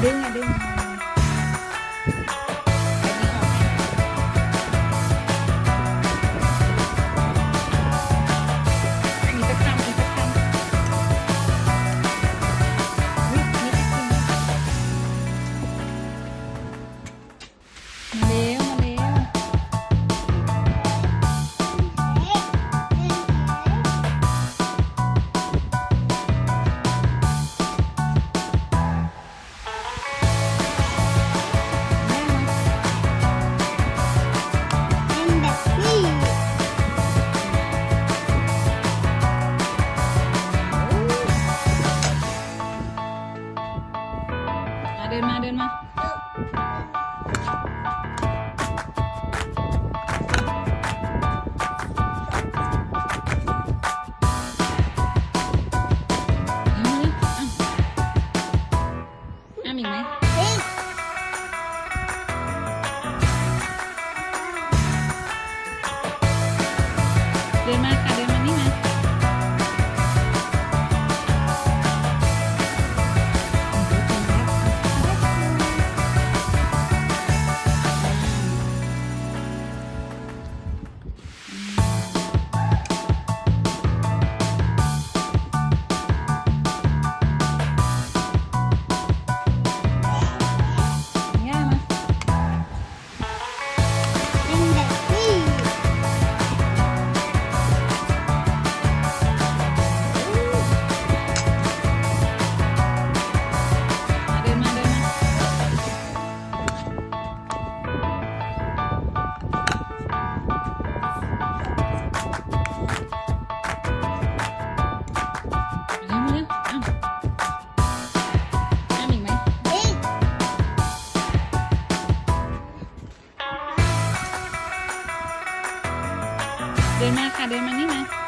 别念，别念。 น้ำอีกไหมเดินมาค่ะ เดินมาค่ะเดินมานี่มา